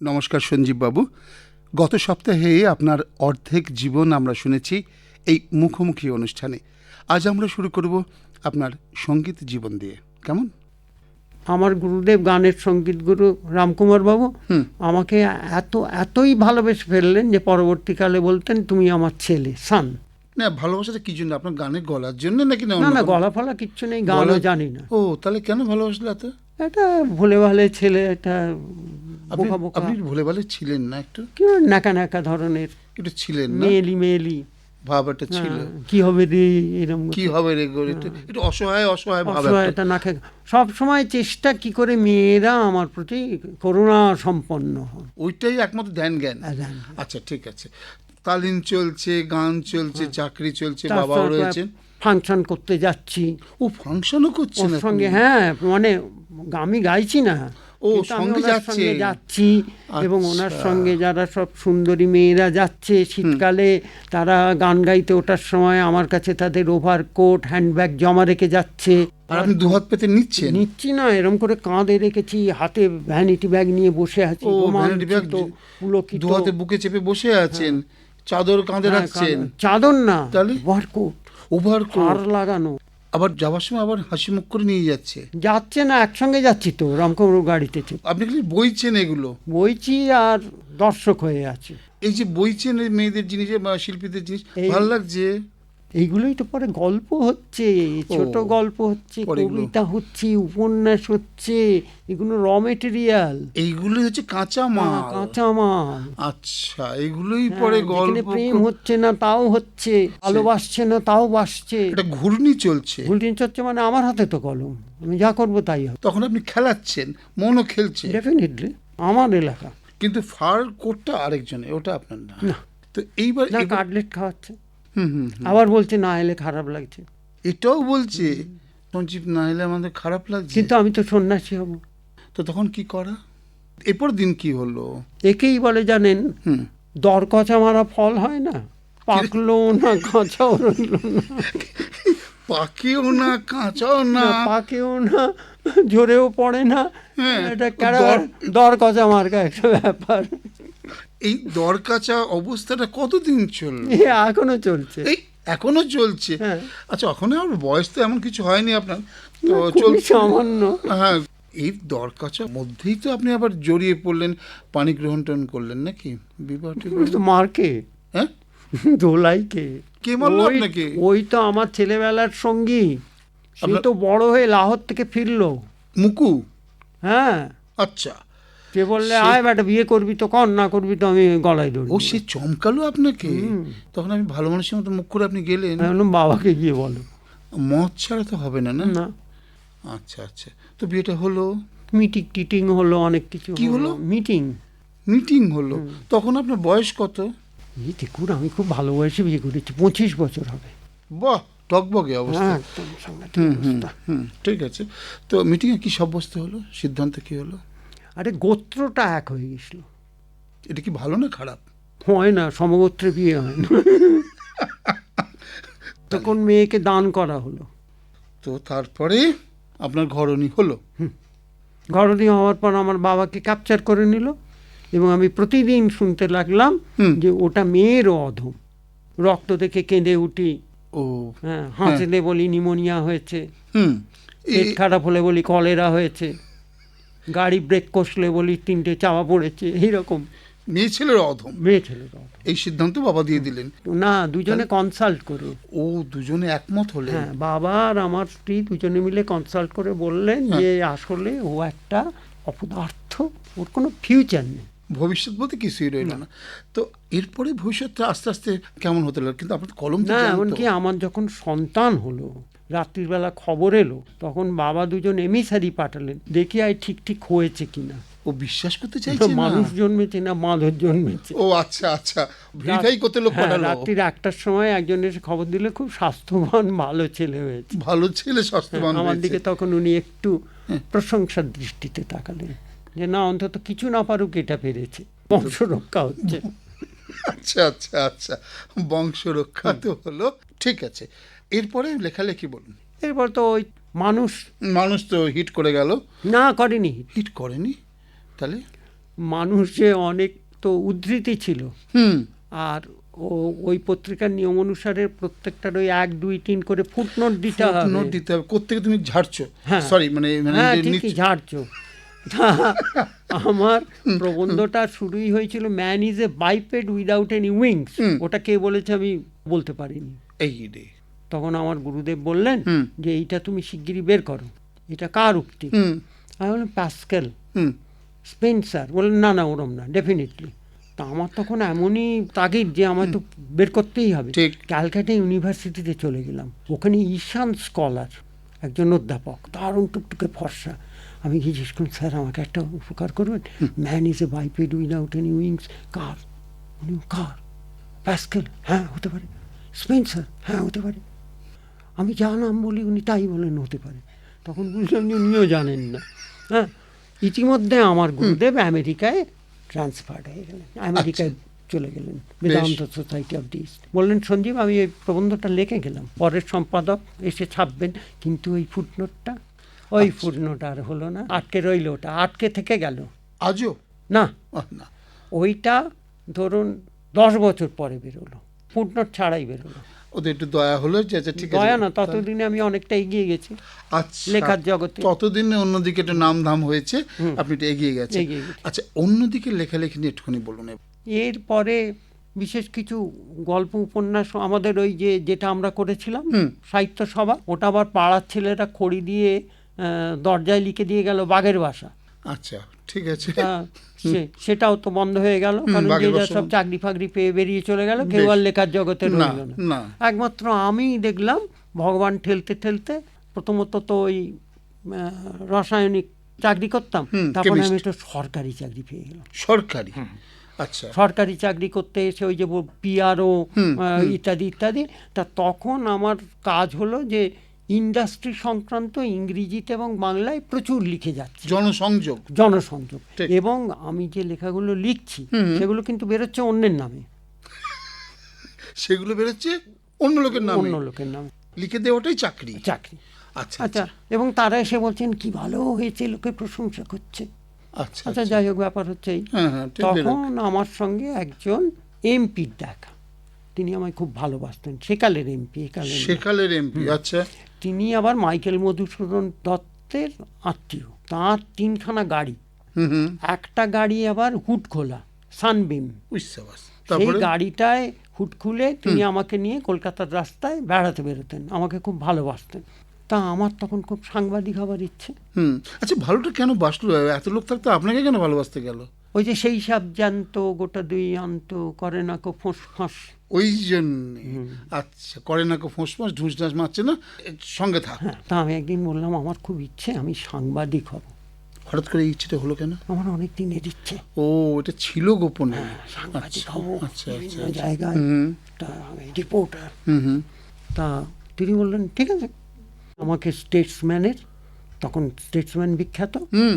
নমস্কার সঞ্জীব বাবু গত সপ্তাহে আপনার অর্ধেক জীবন আমরা শুনেছি এই মুখোমুখি অনুষ্ঠানে। আজ আমরা শুরু করব আপনার সংগীত জীবন দিয়ে। কেমন? আমার গুরুদেব গানের সংগীত গুরু রামকুমার বাবু। আমাকে এত এতই ভালোবেসে ফেললেন যে পরবর্তীকালে বলতেন তুমি আমার ছেলে সান। না ভালোবাসাটা কি জন্য? আপনার গানের গলার জন্য নাকি না না? গলা ফলা কিচ্ছু নেই গানও জানি না। ও তাহলে কেন ভালোবাসলে এত? এটা ভুলে ভালে ছেলে এটা বোকা বোকা আপনি ভুলে ভালে ছিলেন না একটু? কি নাকা নাকা ধরনের? একটু ছিলেন না? মেয়েলি মেয়েলি। ভাব একটা ছিল। হ্যাঁ, কি হবে রে এরকম কি হবে রে গো? একটু একটু অসহায় অসহায় ভাব অসহায়তা না খেয়ে সব সময় চেষ্টা কি করে মেয়েরা আমার প্রতি করুণা সম্পন্ন হন ওইটাই একমাত্র ধ্যান জ্ঞান। ধ্যান। আচ্ছা ঠিক আছে। তালিম চলছে গান চলছে চাকরি চলছে বাবাও রয়েছেন। ফাংশন করতে যাচ্ছি। ও ফাংশনও আপনি? সঙ্গে হ্যাঁ মানে আমি গাইছি না। ও, সঙ্গে ওনার। সঙ্গে যাচ্ছি এবং ওনার আচ্ছা। সঙ্গে যারা সব সুন্দরী মেয়েরা যাচ্ছে শীতকালে তারা গান গাইতে ওঠার সময় আমার কাছে তাদের ওভারকোট হ্যান্ডব্যাগ জমা রেখে যাচ্ছে। আর আপনি দুহাত পেতে নিচ্ছেন? নিচ্ছি না এরকম করে কাঁধে রেখেছি হাতে ভ্যানিটি ব্যাগ নিয়ে বসে আছি ও ভ্যানিটি ব্যাগ পুলকিত। দুহাতে বুকে চেপে বসে আছেন চাদর কাঁধে হ্যাঁ, রাখছেন। চাদর না তাহলে? ওভারকোট ওভার আর লাগানো? আবার যাওয়ার সময় আবার হাসি মুখ করে নিয়ে যাচ্ছে। যাচ্ছে না একসঙ্গে যাচ্ছি তো রামকুমার গাড়িতে আপনি খালি বইছেন এগুলো। বইছি আর দর্শক হয়ে আছে। এই যে বইছেন মেয়েদের জিনিস বা শিল্পীদের জিনিস ভালো লাগছে? এইগুলোই তো পরে গল্প হচ্ছে ছোট গল্প হচ্ছে কবিতা হচ্ছে উপন্যাস হচ্ছে এগুলো র মেটেরিয়াল এইগুলোই হচ্ছে কাঁচা মাল কাঁচা মাল আচ্ছা এইগুলোই পরে হ্যাঁ, গল্প প্রেম হচ্ছে না তাও হচ্ছে ভালোবাসছে না তাও বাসছে। এটা ঘূর্ণি চলছে। ঘূর্ণি চলছে মানে আমার হাতে তো কলম আমি যা করব তাই হবে। তখন আপনি খেলাচ্ছেন মনও খেলছে। ডেফিনেটলি আমার এলাকা। কিন্তু ফার কোটটা আরেকজনের ওটা আপনার না। তো এইবার কাটলেট খাওয়াচ্ছে। আবার বলছে না এলে খারাপ লাগছে। এটাও বলছে সঞ্জীব না এলে আমাদের খারাপ লাগছে? কিন্তু আমি তো সন্ন্যাসী হব। তো তখন কি করা? এরপর দিন কি হলো? একেই বলে জানেন দর কচা মারা ফল হয় না পাকলো না কাঁচাও রইল না। পাকেও না কাঁচাও না। পাকেও না ঝরেও পড়ে না। হ্যাঁ, এটা দর- দর কচা মার্কা একটা ব্যাপার। এই দর কাঁচা অবস্থাটা কতদিন চলল এখনও চলছে। এই এখনও চলছে? হ্যাঁ। আচ্ছা ওখানে আর বয়স তো এমন কিছু হয়নি আপনার? তো চলছে। সামান্য। হ্যাঁ এই দর কাঁচা মধ্যেই তো আপনি আবার জড়িয়ে পড়লেন পানি গ্রহণ টন করলেন নাকি? বিবাহ মারকে হ্যাঁ? দোলাইকে কে? মারলো আপনাকে? ওই তো আমার ছেলেবেলার সঙ্গী। সে তো বড় হয়ে লাহোর থেকে ফিরলো। মুকু? হ্যাঁ। আচ্ছা। সে বললে আয় বেটা বিয়ে করবি তো কর না করবি তো আমি গলায় দৌড় ও সে চমকালো আপনাকে? তখন আমি ভালো মানুষের মতো মুখ করে আপনি গেলেন। বাবাকে গিয়ে বলো। মদ ছাড়া তো হবে না না? না। আচ্ছা আচ্ছা। তো বিয়েটা হলো? মিটিং টিটিং হলো অনেক কিছু কি হলো? মিটিং। মিটিং হলো? তখন আপনার বয়স কত? এই দেখুন আমি খুব ভালো বয়সে বিয়ে করেছি পঁচিশ বছর হবে। বাহ টকবগে অবস্থা। হ্যাঁ ঠিক আছে। তো মিটিংয়ে কি সাব্যস্ত হলো? সিদ্ধান্ত কি হলো? আরে গোত্রটা এক হয়ে গেছিল। এটা কি ভালো না খারাপ? হয় না সমগোত্রে বিয়ে হয় না। তখন মেয়েকে দান করা হলো। তো তারপরে আপনার ঘরণী হলো? ঘরণী হওয়ার পর আমার বাবাকে ক্যাপচার করে নিল এবং আমি প্রতিদিন শুনতে লাগলাম যে ওটা মেয়েরও অধম। রক্ত দেখে কেঁদে উঠি। ও হ্যাঁ হাঁচলে বলি নিমোনিয়া হয়েছে। পেট খারাপ হলে বলি কলেরা হয়েছে। গাড়ি ব্রেক কষলে বলি তিনটে চাওয়া পড়েছে এইরকম। মেয়ে ছেলের অধম? মেয়ে ছেলের অধম। এই সিদ্ধান্ত বাবা দিয়ে দিলেন। না দুজনে কনসাল্ট করে ও দুজনে একমত হলেন? হ্যাঁ বাবা আর আমার স্ত্রী দুজনে মিলে কনসাল্ট করে বললেন হ্যাঁ। যে আসলে ও একটা অপদার্থ ওর কোনো ফিউচার নেই। ভবিষ্যৎ বলতে কিছুই রইল না। তো এরপরে ভবিষ্যৎটা আস্তে আস্তে কেমন হতে লাগল? কিন্তু আপনার কলম না এমনকি আমার যখন সন্তান হলো রাত্রিবেলা খবর এলো তখন বাবা দুজন এমিসারি পাঠালেন দেখি আয় ঠিক ঠিক হয়েছে কিনা। ও বিশ্বাস করতে চাইছে না? মানুষ জন্মেছে না মাধব জন্মেছে। ও আচ্ছা আচ্ছা। ভেরিফাই করতে লোক হ্যাঁ, পাঠালো। রাত্রির একটার সময় একজন এসে খবর দিলে খুব স্বাস্থ্যবান ভালো ছেলে হয়েছে। ভালো ছেলে স্বাস্থ্যবান আমার দিকে তখন উনি একটু প্রশংসার দৃষ্টিতে তাকালেন। যে না অন্তত কিছু না পারুক এটা পেরেছে। বংশ রক্ষা হচ্ছে। আচ্ছা আচ্ছা আচ্ছা। বংশ রক্ষা তো হলো। ঠিক আছে। এরপরে লেখালেখি বলুন। এরপর তো ওই মানুষ। মানুষ তো হিট করে গেল। না করেনি। হিট করেনি? তাহলে? মানুষে অনেক তো উদ্ধৃতি ছিল। হুম। আর ও ওই পত্রিকার নিয়ম অনুসারে প্রত্যেকটার ওই এক দুই তিন করে ফুটনোট দিতে হবে। নোট দিতে হবে। কোত্থেকে তুমি ঝাড়ছো? হ্যাঁ। সরি মানে মানে হ্যাঁ যে ঝাড়ছো। আমার প্রবন্ধটা শুরুই হয়েছিল man is a biped without any wings ওটা কে বলেছে আমি বলতে পারিনি। এই রে। তখন আমার গুরুদেব বললেন যে এইটা তুমি শিগগিরই বের করো। এটা কার উক্তি? হুম। আমি বললাম প্যাসকেল। স্পেন্সার। বললেন না না ওরম না ডেফিনেটলি। তা আমার তখন এমনই তাগিদ যে আমার তো বের করতেই হবে। ক্যালকাটা ইউনিভার্সিটিতে চলে গেলাম। ওখানে ঈশান স্কলার একজন অধ্যাপক দারুণ টুকটুকে ফর্সা। আমি জিজ্ঞেস করুন স্যার আমাকে একটা উপকার করবেন? Man is a biped without any wings কার উনি কার প্যাসকেল হ্যাঁ হতে পারে। স্পেন্সার হ্যাঁ হতে পারে। আমি যা নাম বলি উনি তাই বলেন হতে পারে। তখন বুঝলাম যে উনিও জানেন না। হ্যাঁ ইতিমধ্যে আমার গুরুদেব আমেরিকায় ট্রান্সফার্ড হয়ে গেলেন। আমেরিকায় চলে গেলেন। Vedanta society of the east বললেন সঞ্জীব আমি এই প্রবন্ধটা লিখে গেলাম। পরের সম্পাদক এসে ছাপবেন। কিন্তু ওই ফুটনোটটা ওই ফুটনোট আর হলো না আটকে রইল ওটা আটকে থেকে গেল। আজও? না। ওইটা ধরুন দশ বছর পরে বেরোলো ফুটনোট ছাড়াই বেরোলো। ওদের একটু দয়া হলো যে আচ্ছা ঠিক আছে। দয়া না ততদিনে আমি অনেকটা এগিয়ে গেছি। আচ্ছা। লেখার জগতে। ততদিনে অন্যদিকে একটু নাম ধাম হয়েছে আপনি একটু এগিয়ে গেছেন। আচ্ছা অন্যদিকে লেখালেখি নিয়ে একটুখানি বলুন এরপরে বিশেষ কিছু গল্প উপন্যাস আমাদের ওই যে যেটা আমরা করেছিলাম সাহিত্য সভা ওটা আবার পাড়ার ছেলেরা খড়ি দিয়ে দরজায় লিখে দিয়ে গেল বাঘের বাসা আচ্ছা ঠিক আছে। তা সে- সেটাও তো বন্ধ হয়ে গেল কারণ যে যা সব চাকরি ফাকরি পেয়ে বেরিয়ে চলে গেল কেউ আর লেখার জগতে রইল না। না। একমাত্র আমি দেখলাম ভগবান ঠেলতে ঠেলতে প্রথমত তো ওই রাসায়নিক চাকরি করতাম তারপরে আমি একটু সরকারি চাকরি পেয়ে গেলাম। সরকারি? আচ্ছা। সরকারি চাকরি করতে এসে ওই যে পিআরও ইত্যাদি ইত্যাদি তা তখন আমার কাজ হলো যে ইন্ডাস্ট্রি সংক্রান্ত ইংরেজিতে এবং বাংলায় প্রচুর লিখে যাচ্ছে। জনসংযোগ। জনসংযোগ। এবং আমি যে লেখাগুলো লিখছি সেগুলো কিন্তু বেরোচ্ছে অন্যের নামে। সেগুলো বেরোচ্ছে অন্য লোকের নামে। অন্য লোকের নামে। লিখে দেওয়াটাই চাকরি। চাকরি। আচ্ছা আচ্ছা এবং তারা এসে বলছেন কি ভালো হয়েছে লোকে প্রশংসা করছে। আচ্ছা আচ্ছা যাই হোক ব্যাপার হচ্ছে হ্যাঁ হ্যাঁ। তখন আমার সঙ্গে একজন এমপির দেখা। তিনি আমায় খুব ভালোবাসতেন। সেকালের এমপি সেকালের এমপি আচ্ছা। তিনি আবার মাইকেল মধুসূদন দত্তের আত্মীয়। তার তিনখানা গাড়ি। একটা গাড়ি আবার হুট খোলা সানবিম। সেই গাড়িটায় হুট খুলে তিনি আমাকে নিয়ে কলকাতার রাস্তায় বেড়াতে বেরোতেন আমাকে খুব ভালোবাসতেন। তা আমার তখন খুব সাংবাদিক হবার ইচ্ছে। আচ্ছা ভালোটা কেন বাসলো? এত লোক থাকতো আপনাকে কেন ভালোবাসতে গেল? ওই যে সেই সব জানত গোটা দুই আন্ত করে না কো ফোঁস ফাঁস। ওই জন্যে? আচ্ছা করে না কো ফোঁস ফোঁস ঢুস ঢাস মারছে না? সঙ্গে থাক। হ্যাঁ তা আমি একদিন বললাম আমার খুব ইচ্ছে আমি সাংবাদিক হব। হঠাৎ করে ইচ্ছেটা হলো কেন? আমার অনেক দিনের ইচ্ছে। ও এটা ছিল গোপনে। সাংবাদিক আচ্ছা, হব। আচ্ছা, আচ্ছা। জায়গায় তা আমি রিপোর্টার। তা তিনি বললেন ঠিক আছে। আমাকে স্টেটসম্যানের তখন স্টেটসম্যান বিখ্যাত। হুম।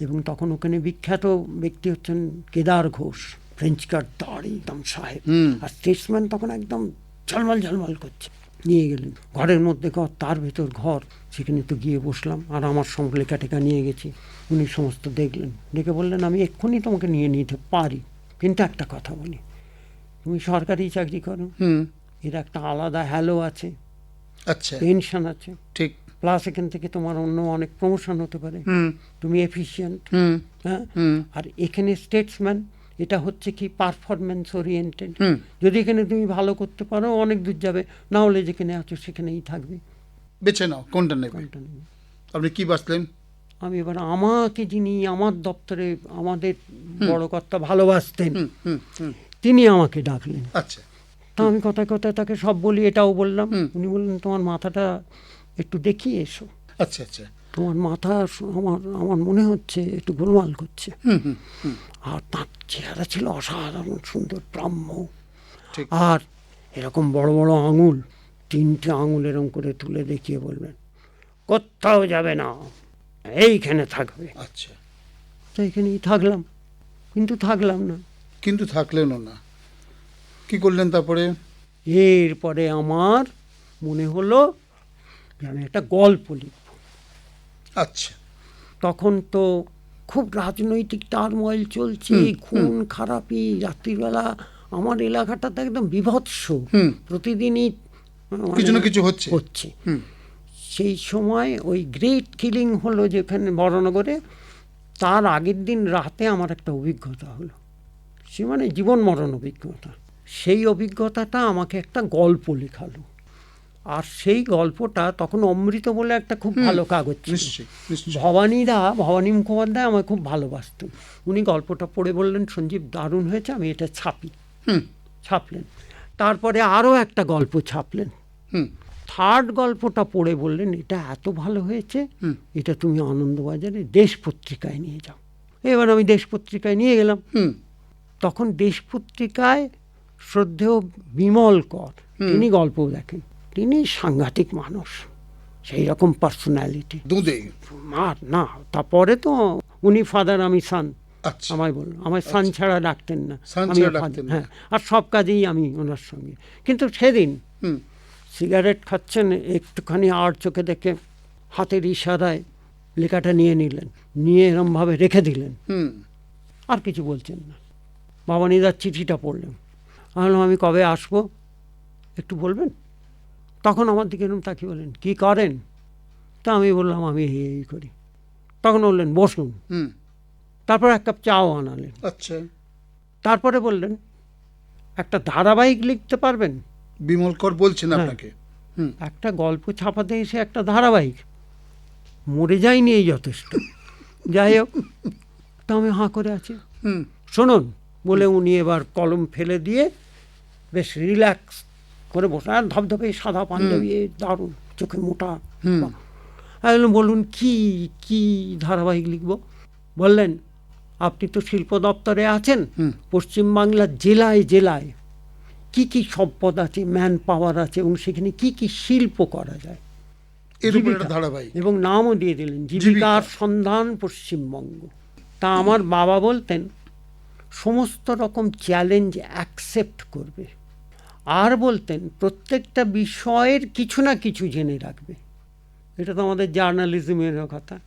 এবং তখন ওখানে বিখ্যাত ব্যক্তি হচ্ছেন কেদার ঘোষ ফ্রেঞ্চ কাট দাড়ি একদম সাহেব। আর স্টেটসম্যান তখন একদম ঝলমল ঝলমল করছে। নিয়ে গেলেন। ঘরের মধ্যে ঘর তার ভেতর ঘর। সেখানে তো গিয়ে বসলাম। আর আমার সঙ্গে লেখা টেখা নিয়ে গেছি। উনি সমস্ত দেখলেন। দেখে বললেন আমি এক্ষুনি তোমাকে নিয়ে নিতে পারি। কিন্তু একটা কথা বলি। তুমি সরকারি চাকরি করো। এর একটা আলাদা হ্যালো আছে। আচ্ছা। পেনশন আছে। ঠিক। প্লাস এখান থেকে তোমার অন্য অনেক প্রমোশন হতে পারে। তুমি এফিসিয়েন্ট হ্যাঁ? আর এখানে স্টেটসম্যান এটা হচ্ছে কি পারফরমেন্স ওরিয়েন্টেড যদি এখানে তুমি ভালো করতে পারো অনেক দূর যাবে। না হলে যেখানে আছো সেখানেই থাকবে। বেছে নাও কোনটা নেবে? কোনটা নেবে। আপনি কি বাঁচলেন? আমি এবার আমাকে যিনি আমার দপ্তরে আমাদের বড় কর্তা ভালোবাসতেন তিনি আমাকে ডাকলেন। আচ্ছা। তা আমি কথায় কথায় তাকে সব বলি এটাও বললাম। উনি বললেন তোমার মাথাটা একটু দেখিয়ে এসো। আচ্ছা আচ্ছা। তোমার মাথা আমার আমার মনে হচ্ছে একটু গোলমাল করছে। আর তার চেহারা ছিল অসাধারণ সুন্দর ব্রাহ্ম। আর এরকম বড় বড় আঙুল তিনটে আঙুল এরকম করে তুলে দেখিয়ে বলবেন কোথাও যাবে না এইখানে থাকবে। আচ্ছা। তো এখানেই থাকলাম কিন্তু থাকলাম না। কিন্তু থাকলেনও না। কি করলেন তারপরে? এরপরে আমার মনে হলো আমি একটা গল্প লিখব। আচ্ছা। তখন তো খুব রাজনৈতিক টার্ময়েল চলছে খুন খারাপি রাত্রিবেলা আমার এলাকাটা তো একদম বিভৎস। প্রতিদিনই মানে কিছু না কিছু হচ্ছে। হচ্ছে। হুম। সেই সময় ওই গ্রেট কিলিং হলো যেখানে বড়নগরে তার আগের দিন রাতে আমার একটা অভিজ্ঞতা হলো। সে মানে জীবন মরণ অভিজ্ঞতা। সেই অভিজ্ঞতাটা আমাকে একটা গল্প লেখালো। আর সেই গল্পটা তখন অমৃত বলে একটা খুব ভালো কাগজ ভবানীদা ভবানী মুখোপাধ্যায় আমায় খুব ভালোবাসতেন উনি গল্পটা পড়ে বললেন সঞ্জীব দারুণ হয়েছে আমি এটা ছাপি। হুম। ছাপলেন। তারপরে আরও একটা গল্প ছাপলেন। হুম। থার্ড গল্পটা পড়ে বললেন এটা এত ভালো হয়েছে এটা তুমি আনন্দবাজারে দেশ পত্রিকায় নিয়ে যাও। এবার আমি দেশ পত্রিকায় নিয়ে গেলাম। হুম। তখন দেশ পত্রিকায় শ্রদ্ধেয় বিমল কর তিনি গল্প দেখেন তিনি সাংঘাতিক মানুষ। সেই রকম পার্সোনালিটি দুধে আর না তারপরে তো উনি ফাদার আমি সান আচ্ছা। আমায় বলুন আমার সান ছাড়া ডাকতেন না। আমি। হ্যাঁ। আর সব কাজেই আমি ওনার সঙ্গে। কিন্তু সেদিন সিগারেট খাচ্ছেন একটুখানি আর চোখে দেখে হাতের ইশারায় লেখাটা নিয়ে নিলেন। নিয়ে এরমভাবে রেখে দিলেন। আর কিছু বলছেন না। বাবানিদার চিঠিটা পড়লেন। আমি কবে আসব? একটু বলবেন? তখন আমার দিকে এরকম তাকিয়ে বললেন কী করেন? তা আমি বললাম আমি এই এই করি। তখন বললেন বসুন। হুম। তারপর এক কাপ চাও আনালেন। আচ্ছা। তারপরে বললেন একটা ধারাবাহিক লিখতে পারবেন? বিমল কর বলছেন হ্যাঁ। আপনাকে। হুম। একটা গল্প ছাপাতে এসে একটা ধারাবাহিক। মরে যায়নি এই যথেষ্ট। যাই হোক তো আমি হাঁ করে আছি। হুম। শুনুন বলে উনি এবার কলম ফেলে দিয়ে বেশ রিল্যাক্স করে বসে আর ধপধপে সাদা পাঞ্জাবি দারুণ চোখে মোটা। আমি বলুন কি কি ধারাবাহিক লিখব? বললেন আপনি তো শিল্প দপ্তরে আছেন পশ্চিমবাংলার জেলায় জেলায় কি কি সম্পদ আছে ম্যান পাওয়ার আছে এবং সেখানে কি কি শিল্প করা যায়? এর উপর ধারাবাহিক। এবং নামও দিয়ে দিলেন জীবিকার সন্ধান পশ্চিমবঙ্গ। তা আমার বাবা বলতেন সমস্ত রকম চ্যালেঞ্জ অ্যাকসেপ্ট করবে। আর বলতেন প্রত্যেকটা বিষয়ের কিছু না কিছু জেনে রাখবে। এটা তো আমাদের জার্নালিজমের কথা।